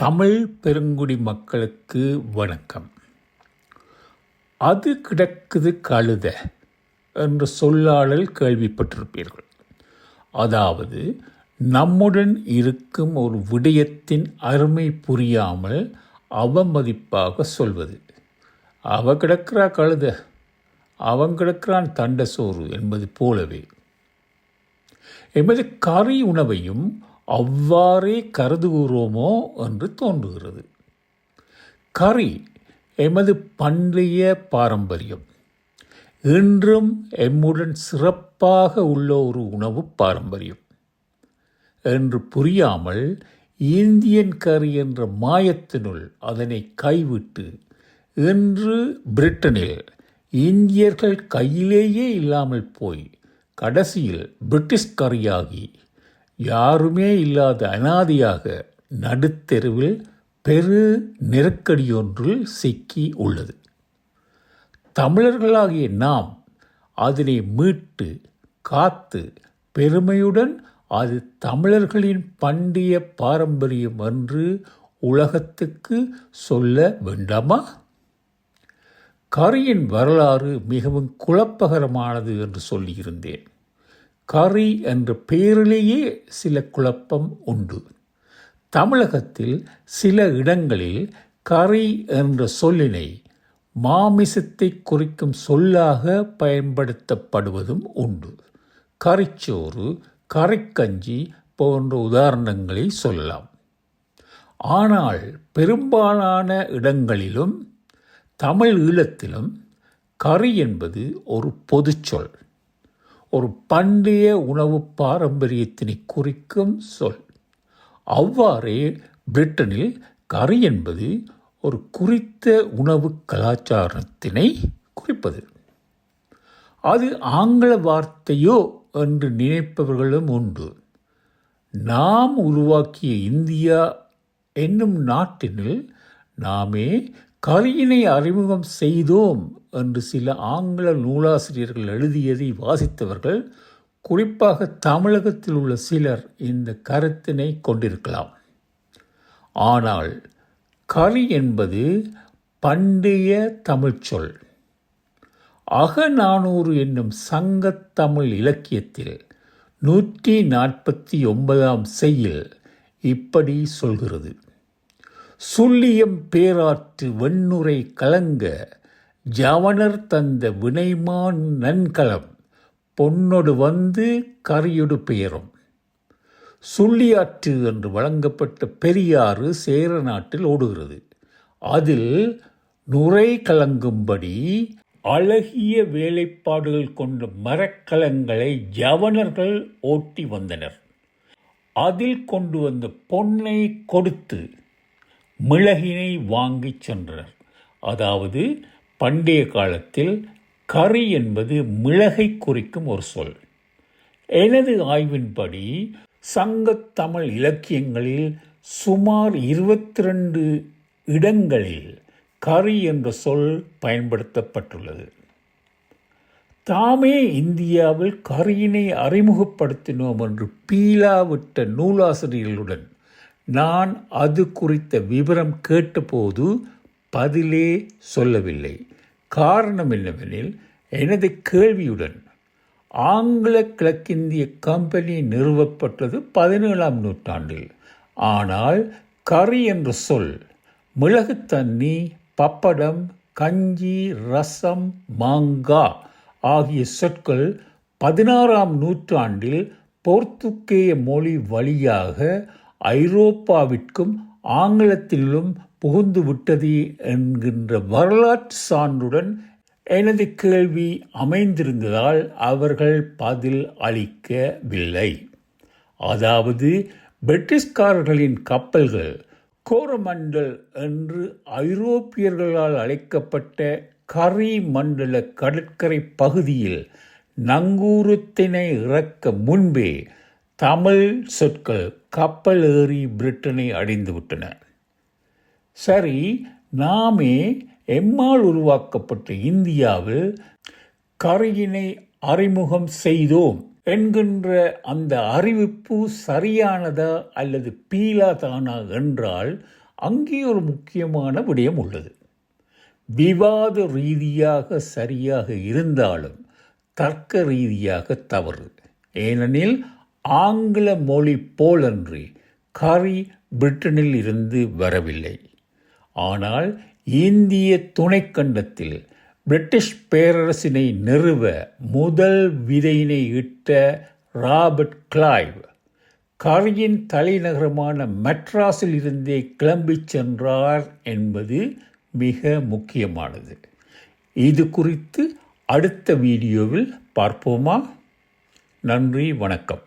தமிழ் பெருங்குடி மக்களுக்கு வணக்கம். அது கிடக்குது கழுத என்ற சொல்லாடல் கேள்விப்பட்டிருப்பீர்கள். அதாவது நம்முடன் இருக்கும் ஒரு விடயத்தின் அருமை புரியாமல் அவமதிப்பாக சொல்வது. அவ கிடக்கிறா கழுத. அவன் கிடக்கிறான் தண்ட சோறு என்பது போலவே. எமது கறி உணவையும் அவ்வாறே கருதுகிறோமோ என்று தோன்றுகிறது. கறி எமது பண்டைய பாரம்பரியம். இன்றும் எம்முடன் சிறப்பாக உள்ள ஒரு உணவு பாரம்பரியம். என்று புரியாமல் இந்தியன் கறி என்ற மாயத்தினுள் அதனை கைவிட்டு இன்று பிரிட்டனில் இந்தியர்கள் கையிலேயே இல்லாமல் போய் கடைசியில் பிரிட்டிஷ் கறியாகி யாருமே இல்லாத அனாதியாக நடுத்தெருவில் பெரு நெருக்கடியொன்றில் சிக்கி உள்ளது. தமிழர்களாகிய நாம் அதனை மீட்டு காத்து பெருமையுடன் அது தமிழர்களின் பண்டைய பாரம்பரியம் என்று உலகத்துக்கு சொல்ல வேண்டாமா? கரியின் வரலாறு மிகவும் குழப்பகரமானது என்று சொல்லியிருந்தேன். கறி என்ற பெயரிலேயே சில குழப்பம் உண்டு. தமிழகத்தில் சில இடங்களில் கறி என்ற சொல்லினை மாமிசத்தை குறிக்கும் சொல்லாக பயன்படுத்தப்படுவதும் உண்டு. கறிச்சோறு கறிக்கஞ்சி போன்ற உதாரணங்களை சொல்லலாம். ஆனால் பெரும்பாலான இடங்களிலும் தமிழ் ஈழத்திலும் கறி என்பது ஒரு பொதுச்சொல் ஒரு பண்டைய உணவு பாரம்பரியத்தினை குறிக்கும் சொல். அவ்வாறே பிரிட்டனில் கறி என்பது ஒரு குறித்த உணவு கலாச்சாரத்தினை குறிப்பது. அது ஆங்கில வார்த்தையோ என்று நினைப்பவர்களும் உண்டு. நாம் உருவாக்கிய இந்தியா என்னும் நாட்டினில் நாமே கரியினை அறிமுகம் செய்தோம் என்று சில ஆங்கில நூலாசிரியர்கள் எழுதியதை வாசித்தவர்கள் குறிப்பாக தமிழகத்தில் உள்ள சிலர் இந்த கருத்தினை கொண்டிருக்கலாம். ஆனால் கரி என்பது பண்டைய தமிழ்ச்சொல் அகநானூறு என்னும் சங்கத்தமிழ் இலக்கியத்தில் நூற்றி நாற்பத்தி ஒன்பதாம் செய்யில் இப்படி சொல்கிறது. சுள்ளியம் பேராற்று வெண்ணுரை கலங்க ஜவனர் தந்த வினைமான் நன்கலம் பொன்னொடு வந்து கரியொடு பெயரும். சுள்ளியாற்று என்று வழங்கப்பட்ட பெரியாறு சேர நாட்டில் ஓடுகிறது. அதில் நுரை கலங்கும்படி அழகிய வேலைப்பாடுகள் கொண்ட மரக்கலங்களை ஜவனர்கள் ஓட்டி வந்தனர். அதில் கொண்டு வந்த பொன்னை கொடுத்து மிளகினை வாங்கிச் சென்றனர் அதாவது பண்டைய காலத்தில் கறி என்பது மிளகை குறிக்கும் ஒரு சொல். எனது ஆய்வின்படி சங்கத்தமிழ் இலக்கியங்களில் சுமார் இருபத்தி ரெண்டு இடங்களில் கரி என்ற சொல் பயன்படுத்தப்பட்டுள்ளது. தாமே இந்தியாவில் கரியினை அறிமுகப்படுத்தினோம் என்று பீலாவிட்ட நூலாசிரியர்களுடன் நான் அது குறித்த விவரம் கேட்டபோது பதிலே சொல்லவில்லை. காரணம் என்னவெனில் எனது கேள்வியுடன் ஆங்கில கிழக்கிந்திய கம்பெனி நிறுவப்பட்டது பதினேழாம் நூற்றாண்டில். ஆனால் கறி என்ற சொல் மிளகு தண்ணி பப்படம் கஞ்சி ரசம் மாங்கா ஆகிய சொற்கள் பதினாறாம் நூற்றாண்டில் போர்த்துக்கேய மொழி வழியாக ஐரோப்பாவிற்கும் ஆங்கிலத்திலும் புகுந்து விட்டது என்கின்ற வரலாற்று சான்றுடன் எனது கேள்வி அமைந்திருந்ததால் அவர்கள் பதில் அளிக்கவில்லை. அதாவது பிரிட்டிஷ்காரர்களின் கப்பல்கள் கோரமண்டல் என்று ஐரோப்பியர்களால் அழைக்கப்பட்ட கரி மண்டல கடற்கரை பகுதியில் நங்கூரத்தினை இறக்க முன்பே தமிழ் சொற்கள் கப்பல் ஏறி பிரிட்டனை அடைந்து விட்டன சரி நாமே எம்மால் உருவாக்கப்பட்ட இந்தியாவில் கரையினை அறிமுகம் செய்தோம் என்கின்ற அந்த அறிவிப்பு சரியானதா அல்லது பீலாதானா என்றால் அங்கே ஒரு முக்கியமான விடயம் உள்ளது. விவாத ரீதியாக சரியாக இருந்தாலும் தர்க்க ரீதியாக தவறு. ஏனெனில் ஆங்கில மொழி போலன்றி கரி பிரிட்டனில் இருந்து வரவில்லை. ஆனால் இந்திய துணைக்கண்டத்தில் பிரிட்டிஷ் பேரரசினை நிறுவ முதல் விதையினை இட்ட ராபர்ட் கிளைவ் கரியின் தலைநகரமான மெட்ராஸில் இருந்தே கிளம்பிச் சென்றார் என்பது மிக முக்கியமானது. இது குறித்து அடுத்த வீடியோவில் பார்ப்போமா? நன்றி வணக்கம்.